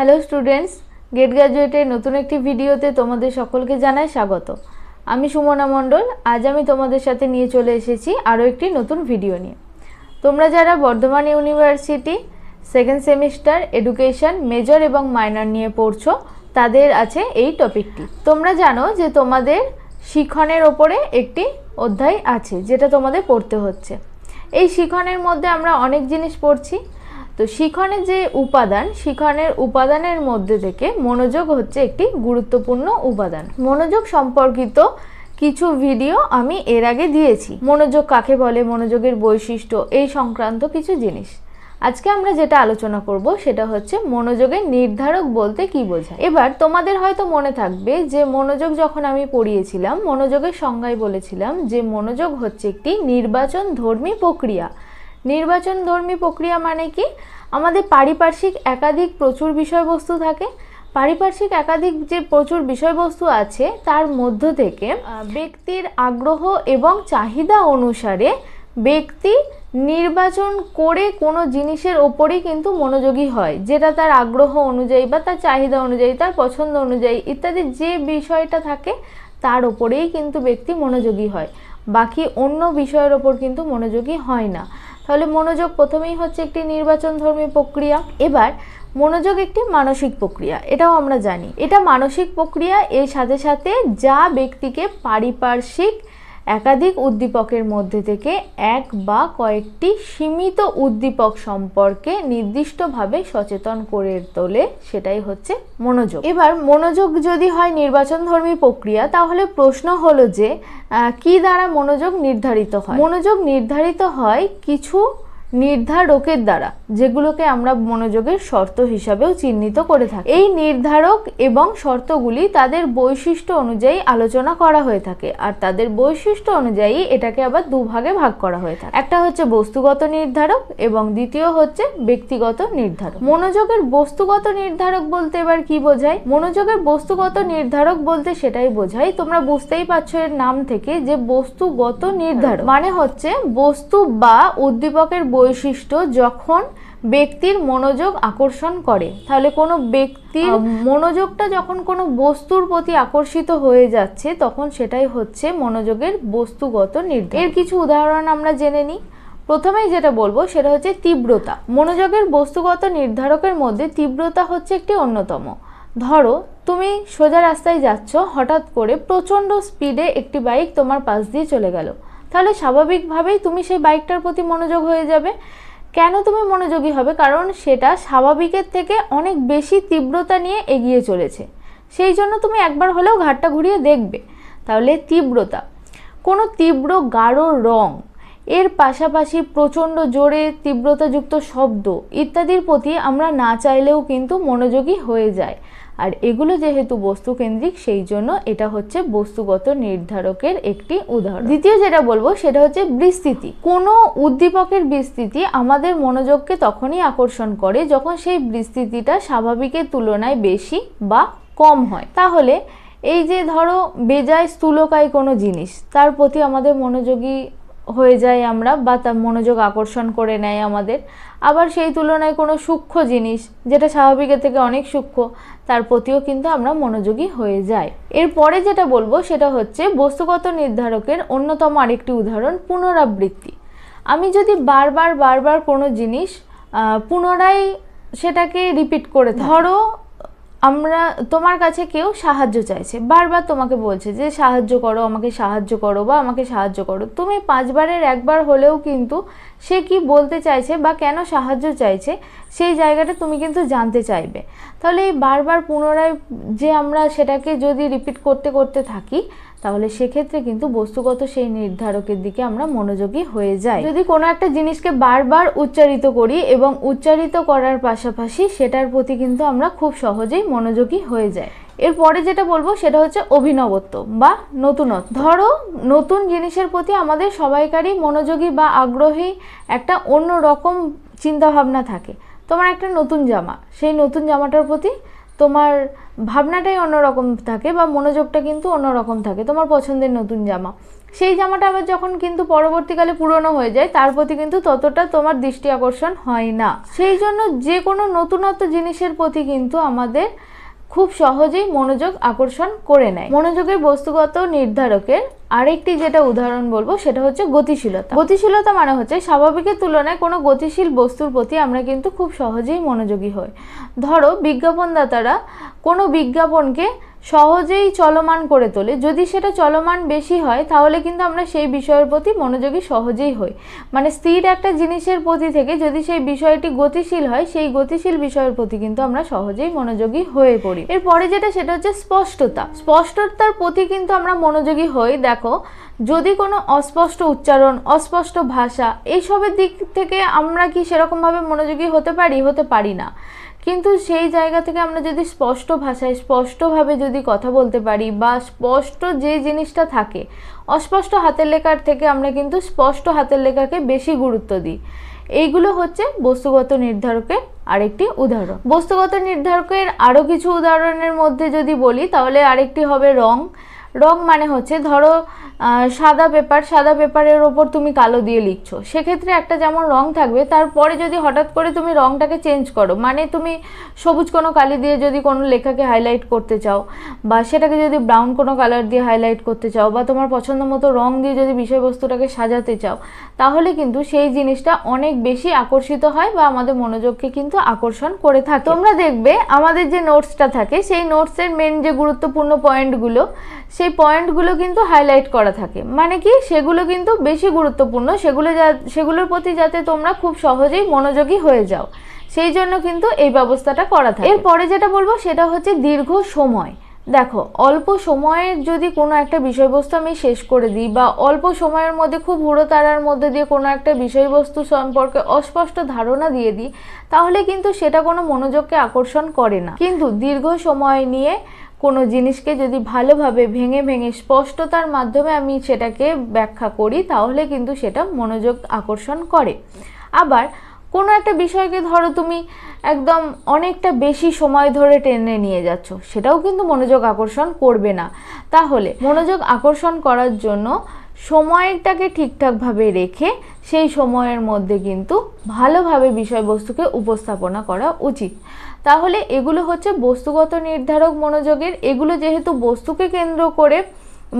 Hello students gate গ্র্যাজুয়েটের নতুন একটি ভিডিওতে তোমাদের সকলকে জানাই স্বাগত। আমি সুমনা মণ্ডল, আজ আমি তোমাদের সাথে নিয়ে চলে এসেছি আরও একটি নতুন ভিডিও নিয়ে। তোমরা যারা Bardhaman university second semester education major এবং মাইনর নিয়ে পড়ছো, তাদের আছে এই টপিকটি। তোমরা জানো যে তোমাদের শিক্ষণের ওপরে একটি অধ্যায় আছে, যেটা তোমাদের পড়তে হচ্ছে। এই শিক্ষণের মধ্যে আমরা অনেক জিনিস পড়ছি তো শিখনের যে উপাদান, শিখনের উপাদানের মধ্যে থেকে মনোযোগ হচ্ছে একটি গুরুত্বপূর্ণ উপাদান। মনোযোগ সম্পর্কিত কিছু ভিডিও আমি এর আগে দিয়েছি। মনোযোগ কাকে বলে, মনোযোগের বৈশিষ্ট্য, এই সংক্রান্ত কিছু জিনিস। আজকে আমরা যেটা আলোচনা করব সেটা হচ্ছে মনোযোগের নির্ধারক বলতে কি বোঝায়। এবার তোমাদের হয়তো মনে থাকবে যে মনোযোগ যখন আমি পড়িয়েছিলাম, মনোযোগের সংজ্ঞায় বলেছিলাম যে মনোযোগ হচ্ছে একটি নির্বাচন ধর্মী প্রক্রিয়া। নির্বাচন ধর্মী প্রক্রিয়া মানে কি? আমাদের পারিপার্শ্বিক একাধিক প্রচুর বিষয়বস্তু থাকে। পারিপার্শ্বিক একাধিক যে প্রচুর বিষয়বস্তু আছে, তার মধ্য থেকে ব্যক্তির আগ্রহ এবং চাহিদা অনুসারে ব্যক্তি নির্বাচন করে কোনো জিনিসের ওপরেই কিন্তু মনোযোগী হয়। যেটা তার আগ্রহ অনুযায়ী বা তার চাহিদা অনুযায়ী, তার পছন্দ অনুযায়ী ইত্যাদি যে বিষয়টা থাকে, তার ওপরেই কিন্তু ব্যক্তি মনোযোগী হয়। বাকি অন্য বিষয়ের ওপর কিন্তু মনোযোগী হয় না। তাহলে মনোযোগ প্রথমেই হচ্ছে একটি নির্বাচন ধর্মী প্রক্রিয়া। এবার মনোযোগ একটি মানসিক প্রক্রিয়া, এটাও আমরা জানি। এটা মানসিক প্রক্রিয়া, এর সাথে সাথে যা ব্যক্তিকে পারিপার্শ্বিক একাধিক উদ্দীপকের মধ্যে থেকে এক বা কয়েকটি সীমিত উদ্দীপক সম্পর্কে নির্দিষ্টভাবে সচেতন করে তোলে, সেটাই হচ্ছে মনোযোগ। এবার মনোযোগ যদি হয় নির্বাচন ধর্মী প্রক্রিয়া, তাহলে প্রশ্ন হলো যে কি দ্বারা মনোযোগ নির্ধারিত হয়? মনোযোগ নির্ধারিত হয় কিছু নির্ধারকের দ্বারা, যেগুলোকে আমরা মনোযোগের শর্ত হিসাবেও চিহ্নিত করে থাকি। এই নির্ধারক এবং শর্তগুলি তাদের বৈশিষ্ট্য অনুযায়ী আলোচনা করা হয়ে থাকে, আর তাদের বৈশিষ্ট্য অনুযায়ী এটাকে আবার দুভাগে ভাগ করা হয়ে থাকে। একটা হচ্ছে বস্তুগত নির্ধারক এবং দ্বিতীয় হচ্ছে ব্যক্তিগত নির্ধারক। মনোযোগের বস্তুগত নির্ধারক বলতে এবার কি বোঝায়? মনোযোগের বস্তুগত নির্ধারক বলতে সেটাই বোঝায়, তোমরা বুঝতেই পারছ এর নাম থেকে যে বস্তুগত নির্ধারক। মানে হচ্ছে বস্তু বা উদ্দীপকের বৈশিষ্ট্য যখন ব্যক্তির মনোযোগ আকর্ষণ করে তাহলে কোনো ব্যক্তির মনোযোগটা যখন কোনো বস্তুর প্রতি আকর্ষিত হয়ে যাচ্ছে তখন সেটাই হচ্ছে মনোযোগের বস্তুগত নির্ধারক এর কিছু উদাহরণ আমরা জেনে নিই। প্রথমেই যেটা বলব সেটা হচ্ছে তীব্রতা। মনোযোগের বস্তুগত নির্ধারকের মধ্যে তীব্রতা হচ্ছে একটি অন্যতম। ধরো তুমি সোজা রাস্তায় যাচ্ছ হঠাৎ করে প্রচণ্ড স্পিডে একটি বাইক তোমার পাশ দিয়ে চলে গেল। তাহলে স্বাভাবিকভাবেই তুমি সেই বাইকটার প্রতি মনোযোগ হয়ে যাবে। কেন তুমি মনোযোগী হবে? কারণ সেটা স্বাভাবিকের থেকে অনেক বেশি তীব্রতা নিয়ে এগিয়ে চলেছে। সেই জন্য তুমি একবার হলেও ঘাটটা ঘুরিয়ে দেখবে। তাহলে তীব্রতা। কোনো তীব্র গাঢ় রং, এর পাশাপাশি প্রচণ্ড জোরে তীব্রতাযুক্ত শব্দ ইত্যাদির প্রতি আমরা না চাইলেও কিন্তু মনোযোগী হয়ে যায়। আর এগুলো যেহেতু বস্তুকেন্দ্রিক সেই জন্য এটা হচ্ছে বস্তুগত নির্ধারকের একটি উদাহরণ। দ্বিতীয় যেটা বলব, সেটা হচ্ছে বিস্তৃতি। কোনো উদ্দীপকের বিস্তৃতি আমাদের মনোযোগকে তখনই আকর্ষণ করে যখন সেই বিস্তৃতিটা স্বাভাবিকের তুলনায় বেশি বা কম হয়। তাহলে এই যে ধরো বেজায় স্থূলকায় কোনো জিনিস, তার প্রতি আমাদের মনোযোগী হয়ে যায় আমরা বা তার মনোযোগ আকর্ষণ করে নেয় আমাদের। আবার সেই তুলনায় কোনো সূক্ষ্ম জিনিস, যেটা স্বাভাবিকের থেকে অনেক সূক্ষ্ম তার প্রতিও কিন্তু আমরা মনোযোগী হয়ে যাই। এরপরে যেটা বলব সেটা হচ্ছে বস্তুগত নির্ধারকের অন্যতম আরেকটি উদাহরণ পুনরাবৃত্তি। আমি যদি বারবার বারবার কোনো জিনিস পুনরায় সেটাকে রিপিট করে ধরো আমরা, তোমার কাছে কেউ সাহায্য চাইছে। বারবার তোমাকে বলছে যে, সাহায্য করো, আমাকে সাহায্য করো বা আমাকে সাহায্য করো। তুমি পাঁচবারের একবার হলেও কিন্তু সে কি বলতে চাইছে বা কেন সাহায্য চাইছে, সেই জায়গাটা তুমি কিন্তু জানতে চাইবে। তাহলে এই বারবার পুনরায় যে আমরা সেটাকে যদি রিপিট করতে করতে থাকি তাহলে সেক্ষেত্রে কিন্তু বস্তুগত সেই নির্ধারকের দিকে আমরা মনোযোগী হয়ে যাই। যদি কোনো একটা জিনিসকে বারবার উচ্চারিত করি এবং উচ্চারিত করার পাশাপাশি সেটার প্রতি কিন্তু আমরা খুব সহজেই মনোযোগী হয়ে যাই। এরপরে যেটা বলব সেটা হচ্ছে অভিনবত্ব বা নতুনত্ব। ধরো নতুন জিনিসের প্রতি আমাদের সবাইকারই মনোযোগী বা আগ্রহী একটা অন্য রকম চিন্তাভাবনা থাকে। তোমার একটা নতুন জামা, সেই নতুন জামাটার প্রতি তোমার ভাবনাটাই অন্যরকম থাকে বা মনোযোগটা কিন্তু অন্যরকম থাকে। তোমার পছন্দের নতুন জামা। সেই জামাটা আবার যখন কিন্তু পরবর্তীকালে পুরনো হয়ে যায়, তার প্রতি কিন্তু ততটা তোমার দৃষ্টি আকর্ষণ হয় না। সেই জন্য যে কোনো নতুনত্ব জিনিসের প্রতি কিন্তু আমাদের খুব সহজেই মনোযোগ আকর্ষণ করে নেয়। মনোযোগের বস্তুগত নির্ধারকের আরেকটি যেটা উদাহরণ বলব, সেটা হচ্ছে গতিশীলতা। গতিশীলতা মানে হচ্ছে স্বাভাবিকের তুলনায় কোনো গতিশীল বস্তুর প্রতি আমরা কিন্তু খুব সহজেই মনোযোগী হই। ধরো বিজ্ঞাপনদাতারা কোনো বিজ্ঞাপনকে সহজেই চলমান করে তোলে। যদি সেটা চলমান বেশি হয়, তাহলে কিন্তু আমরা সেই বিষয়ের প্রতি মনোযোগী সহজেই হই। মানে স্থির একটা জিনিসের প্রতি থেকে যদি সেই বিষয়টি গতিশীল হয়, সেই গতিশীল বিষয়ের প্রতি কিন্তু আমরা সহজেই মনোযোগী হয়ে পড়ি। এরপরে যেটা, সেটা হচ্ছে স্পষ্টতা। স্পষ্টতার প্রতি কিন্তু আমরা মনোযোগী হই। দেখো, যদি কোনো অস্পষ্ট উচ্চারণ, অস্পষ্ট ভাষা, এইসবের দিক থেকে আমরা কি সেরকমভাবে মনোযোগী হতে পারি? হতে পারি না। কিন্তু সেই জায়গা থেকে আমরা যদি স্পষ্ট ভাষায়, স্পষ্টভাবে যদি কথা বলতে পারি বা স্পষ্ট যে জিনিসটা থাকে, অস্পষ্ট হাতের লেখার থেকে আমরা কিন্তু স্পষ্ট হাতের লেখাকে বেশি গুরুত্ব দিই। এইগুলো হচ্ছে বস্তুগত নির্ধারকের আরেকটি উদাহরণ। বস্তুগত নির্ধারকের আরও কিছু উদাহরণের মধ্যে যদি বলি, তাহলে আরেকটি হবে রং। রং মানে হচ্ছে ধরো সাদা পেপার, সাদা পেপারের ওপর তুমি কালো দিয়ে লিখছো। সেক্ষেত্রে একটা যেমন রং থাকবে, তারপরে যদি হঠাৎ করে তুমি রংটাকে চেঞ্জ করো মানে তুমি সবুজ কোনো কালি দিয়ে যদি কোনো লেখাকে হাইলাইট করতে চাও, বা সেটাকে যদি ব্রাউন কোনো কালার দিয়ে হাইলাইট করতে চাও, বা তোমার পছন্দ মতো রং দিয়ে যদি বিষয়বস্তুটাকে সাজাতে চাও, তাহলে কিন্তু সেই জিনিসটা অনেক বেশি আকর্ষিত হয় বা আমাদের মনোযোগকে কিন্তু আকর্ষণ করে থাকে। তোমরা দেখবে, আমাদের যে নোটসটা থাকে, সেই নোটসের মেন যে গুরুত্বপূর্ণ পয়েন্টগুলো সেই পয়েন্টগুলো কিন্তু হাইলাইট করা থাকে। মানে কি? সেগুলো কিন্তু বেশি গুরুত্বপূর্ণ। সেগুলো যা- সেগুলোর প্রতি যাতে তোমরা খুব সহজেই মনোযোগী হয়ে যাও। সেই জন্য কিন্তু এই ব্যবস্থাটা করা থাকে। এরপরে যেটা বলব, সেটা হচ্ছে দীর্ঘ সময়। দেখো, অল্প সময়ের যদি কোনো একটা বিষয়বস্তু আমি শেষ করে দিই বা অল্প সময়ের মধ্যে খুব হুড়ো তারার মধ্যে দিয়ে কোনো একটা বিষয়বস্তু সম্পর্কে অস্পষ্ট ধারণা দিয়ে দিই, তাহলে কিন্তু সেটা কোনো মনোযোগকে আকর্ষণ করে না। কিন্তু দীর্ঘ সময় নিয়ে কোনো জিনিসকে যদি ভালোভাবে ভেঙে ভেঙে স্পষ্টতার মাধ্যমে আমি সেটাকে ব্যাখ্যা করি, তাহলে কিন্তু সেটা মনোযোগ আকর্ষণ করে। আবার কোনো একটা বিষয়কে ধরো তুমি একদম অনেকটা বেশি সময় ধরে টেনে নিয়ে যাচ্ছ, সেটাও কিন্তু মনোযোগ আকর্ষণ করবে না। তাহলে মনোযোগ আকর্ষণ করার জন্য সময়টাকে ঠিকঠাকভাবে রেখে সেই সময়ের মধ্যে কিন্তু ভালোভাবে বিষয়বস্তুকে উপস্থাপনা করা উচিত। তাহলে এগুলো হচ্ছে বস্তুগত নির্ধারক মনোযোগের, এগুলো যেহেতু বস্তুকে কেন্দ্র করে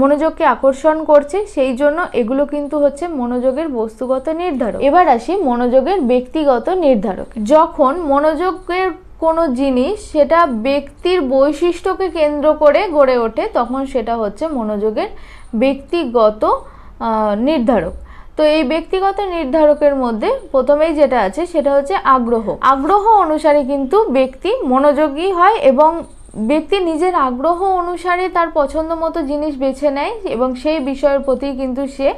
মনোযোগকে আকর্ষণ করছে, সেই জন্য এগুলো কিন্তু হচ্ছে মনোযোগের বস্তুগত নির্ধারক। এবার আসি মনোযোগের ব্যক্তিগত নির্ধারক। যখন মনোযোগের কোনো জিনিস সেটা ব্যক্তির বৈশিষ্ট্যকে কেন্দ্র করে গড়ে ওঠে, তখন সেটা হচ্ছে মনোযোগের ব্যক্তিগত নির্ধারক। তো এই ব্যক্তিগত নির্ধারকের মধ্যে প্রথমেই যেটা আছে সেটা হচ্ছে আগ্রহ। আগ্রহ অনুসারে কিন্তু ব্যক্তি মনোযোগী হয় এবং ব্যক্তি নিজের আগ্রহ অনুসারে তার পছন্দ মতো জিনিস বেছে নেয় এবং সেই বিষয়ের প্রতি কিন্তু সে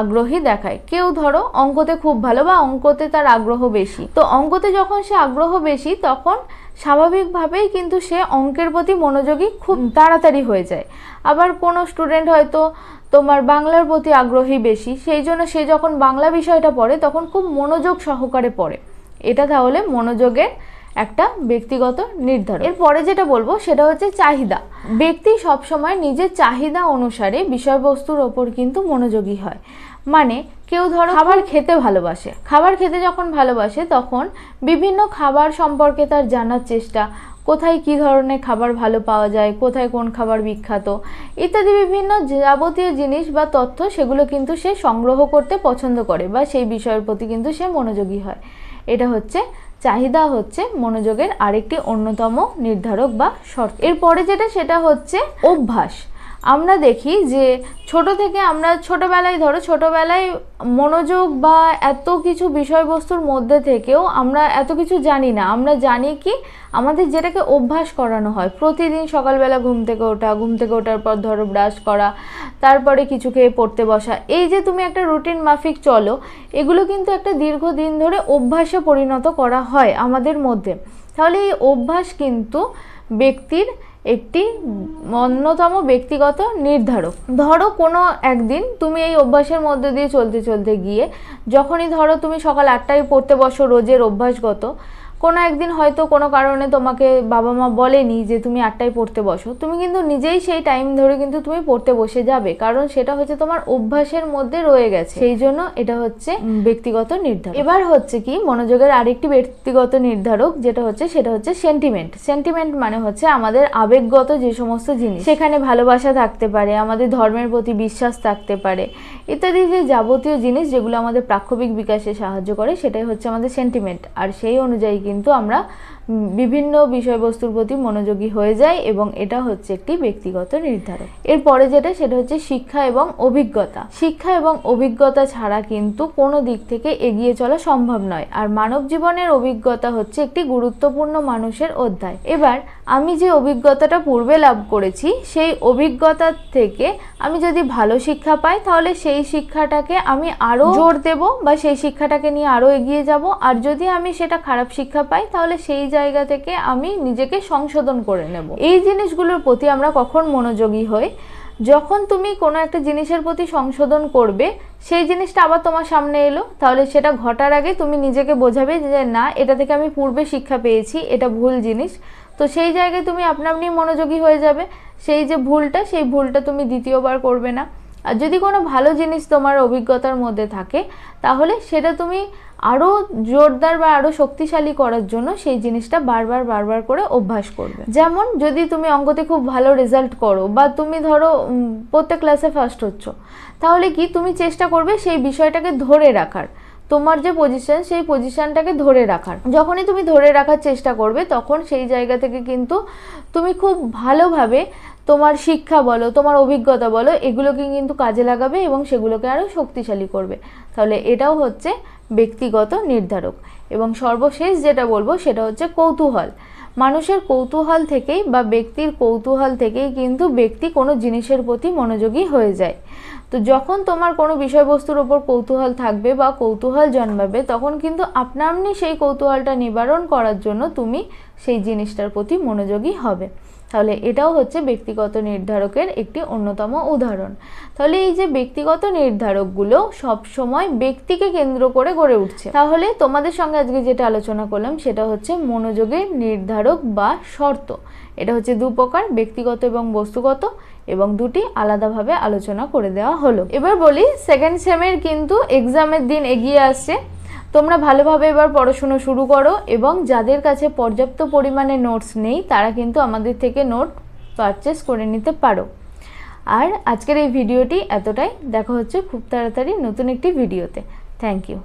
আগ্রহী দেখায়। কেউ ধরো অঙ্কতে খুব ভালো বা অঙ্কতে তার আগ্রহ বেশি। তো অঙ্কতে যখন সে আগ্রহ বেশি, তখন স্বাভাবিকভাবেই কিন্তু সে অঙ্কের প্রতি মনোযোগী খুব তাড়াতাড়ি হয়ে যায়। আবার কোনো স্টুডেন্ট হয়তো তোমার বাংলার প্রতি আগ্রহী বেশি, সেই জন্য সে যখন বাংলা বিষয়টা পড়ে তখন খুব মনোযোগ সহকারে পড়ে। এটা তাহলে মনোযোগের একটা ব্যক্তিগত নির্ধারণ। এরপরে যেটা বলব সেটা হচ্ছে চাহিদা। ব্যক্তি সবসময় নিজের চাহিদা অনুসারে বিষয়বস্তুর ওপর কিন্তু মনোযোগী হয়। মানে কেউ ধরো খাবার খেতে ভালোবাসে। খাবার খেতে যখন ভালোবাসে, তখন বিভিন্ন খাবার সম্পর্কে তার জানার চেষ্টা, কোথায় কি ধরনের খাবার ভালো পাওয়া যায়, কোথায় কোন খাবার বিখ্যাত ইত্যাদি বিভিন্ন যাবতীয় জিনিস বা তথ্য সেগুলো কিন্তু সে সংগ্রহ করতে পছন্দ করে বা সেই বিষয়ের প্রতি কিন্তু সে মনোযোগী হয়। এটা হচ্ছে, চাহিদা হচ্ছে মনোযোগের আরেকটি অন্যতম নির্ধারক বা শর্ত। এরপরে যেটা, সেটা হচ্ছে অভ্যাস। আমরা দেখি যে ছোট থেকে আমরা ছোটবেলায়, ধরো ছোটবেলায় মনোযোগ বা এত কিছু বিষয়বস্তুর মধ্যে থেকেও আমরা এত কিছু জানি না। আমরা জানি কি আমাদের যেটাকে অভ্যাস করানো হয়। প্রতিদিন সকালবেলা ঘুম থেকে ওঠা, ঘুম থেকে ওঠার পর ধরো ব্রাশ করা, তারপরে কিছু খেয়ে পড়তে বসা। এই যে তুমি একটা রুটিন মাফিক চলো, এগুলো কিন্তু একটা দীর্ঘদিন ধরে অভ্যাসে পরিণত করা হয় আমাদের মধ্যে। তাহলে এই অভ্যাস কিন্তু ব্যক্তির একটি অন্যতম ব্যক্তিগত নির্ধারক। ধরো কোনো একদিন তুমি এই অভ্যাসের মধ্যে দিয়ে চলতে চলতে গিয়ে, যখনই ধরো তুমি সকাল আটটায় পড়তে বসো, রোজের অভ্যাসগত কোনো একদিন হয়তো কোনো কারণে তোমাকে বাবা মা বলেনি যে তুমি আটটায় পড়তে বসো। তুমি কিন্তু নিজেই সেই টাইম ধরে কিন্তু তুমি পড়তে বসে যাবে। কারণ সেটা হচ্ছে তোমার অভ্যাসের মধ্যে রয়ে গেছে। সেই জন্য এটা হচ্ছে ব্যক্তিগত নির্ধারক। এবার হচ্ছে কি মনোযোগের আরেকটি ব্যক্তিগত নির্ধারক যেটা হচ্ছে সেটা হচ্ছে সেন্টিমেন্ট সেন্টিমেন্ট মানে হচ্ছে আমাদের আবেগগত যে সমস্ত জিনিস। সেখানে ভালোবাসা থাকতে পারে আমাদের ধর্মের প্রতি বিশ্বাস থাকতে পারে ইত্যাদি যে যাবতীয় জিনিস যেগুলো আমাদের প্রাক্ষবিক বিকাশে সাহায্য করে সেটাই হচ্ছে আমাদের সেন্টিমেন্ট আর সেই অনুযায়ী কিন্তু আমরা বিভিন্ন বিষয়বস্তুর প্রতি মনোযোগী হয়ে যাই এবং এটা হচ্ছে একটি ব্যক্তিগত নির্ধারক। এরপরে যেটা, সেটা হচ্ছে শিক্ষা এবং অভিজ্ঞতা। শিক্ষা এবং অভিজ্ঞতা ছাড়া কিন্তু কোনো দিক থেকে এগিয়ে চলা সম্ভব নয়। আর মানব জীবনের অভিজ্ঞতা হচ্ছে একটি গুরুত্বপূর্ণ মানুষের অধ্যায়। এবার আমি যে অভিজ্ঞতাটা পূর্বে লাভ করেছি, সেই অভিজ্ঞতা থেকে আমি যদি ভালো শিক্ষা পাই, তাহলে সেই শিক্ষাটাকে আমি আরও জোর দেব বা সেই শিক্ষাটাকে নিয়ে আরও এগিয়ে যাব। আর যদি আমি সেটা খারাপ শিক্ষা পাই, তাহলে সেই জায়গা থেকে আমি নিজেকে সংশোধন করে নেব। এই জিনিসগুলোর প্রতি আমরা কখন মনোযোগী হই? যখন তুমি কোনো একটা জিনিসের প্রতি সংশোধন করবে, সেই জিনিসটা আবার তোমার সামনে এলো, তাহলে সেটা ঘটার আগে তুমি নিজেকে বোঝাবে যে, না, এটা থেকে আমি পূর্বে শিক্ষা পেয়েছি, এটা ভুল জিনিস। তো সেই জায়গায় তুমি আপনা আপনি মনোযোগী হয়ে যাবে। সেই যে ভুলটা, সেই ভুলটা তুমি দ্বিতীয়বার করবে না। আর যদি কোনো ভালো জিনিস তোমার অভিজ্ঞতার মধ্যে থাকে, তাহলে সেটা তুমি আরও জোরদার বা আরও শক্তিশালী করার জন্য সেই জিনিসটা বারবার বারবার করে অভ্যাস করবে। যেমন যদি তুমি অঙ্কতে খুব ভালো রেজাল্ট করো বা তুমি ধরো প্রত্যেক ক্লাসে ফার্স্ট হচ্ছ, তাহলে কি তুমি চেষ্টা করবে সেই বিষয়টাকে ধরে রাখার। তোমার যে পজিশন সেই পজিশনটাকে ধরে রাখার। যখনই তুমি ধরে রাখার চেষ্টা করবে, তখন সেই জায়গা থেকে কিন্তু তুমি খুব ভালোভাবে তোমার শিক্ষা বলো, তোমার অভিজ্ঞতা বলো, এগুলোকে কিন্তু কাজে লাগাবে এবং সেগুলোকে আরও শক্তিশালী করবে। তাহলে এটাও হচ্ছে ব্যক্তিগত নির্ধারক। এবং সর্বশেষ যেটা বলব, সেটা হচ্ছে কৌতূহল। মানুষের কৌতূহল থেকেই বা ব্যক্তির কৌতূহল থেকেই কিন্তু ব্যক্তি কোনো জিনিসের প্রতি মনোযোগী হয়ে যায়। তো যখন তোমার কোনো বিষয়বস্তুর ওপর কৌতূহল থাকবে বা কৌতূহল জন্মাবে, তখন কিন্তু আপনা আপনি সেই কৌতূহলটা নিবারণ করার জন্য তুমি সেই জিনিসটার প্রতি মনোযোগী হবে। তাহলে এটাও হচ্ছে ব্যক্তিগত নির্ধারকের একটি অন্যতম উদাহরণ। তাহলে এই যে ব্যক্তিগত নির্ধারকগুলো সব সময় ব্যক্তিকে কেন্দ্র করে গড়ে উঠছে। তাহলে তোমাদের সঙ্গে আজকে যেটা আলোচনা করলাম সেটা হচ্ছে মনোযোগের নির্ধারক বা শর্ত। এটা হচ্ছে দু প্রকার, ব্যক্তিগত এবং বস্তুগত, এবং দুটি আলাদাভাবে আলোচনা করে দেওয়া হলো। এবার বলি সেকেন্ড সেমের কিন্তু এক্সামের দিন এগিয়ে আসছে। তোমরা ভালোভাবে এবার পড়াশুনো শুরু করো এবং যাদের কাছে পর্যাপ্ত পরিমাণে নোটস নেই, তারা কিন্তু আমাদের থেকে নোট পারচেস করে নিতে পারো। আর আজকের এই ভিডিওটি এতটাই। দেখা হচ্ছে খুব তাড়াতাড়ি নতুন একটি ভিডিওতে। Thank you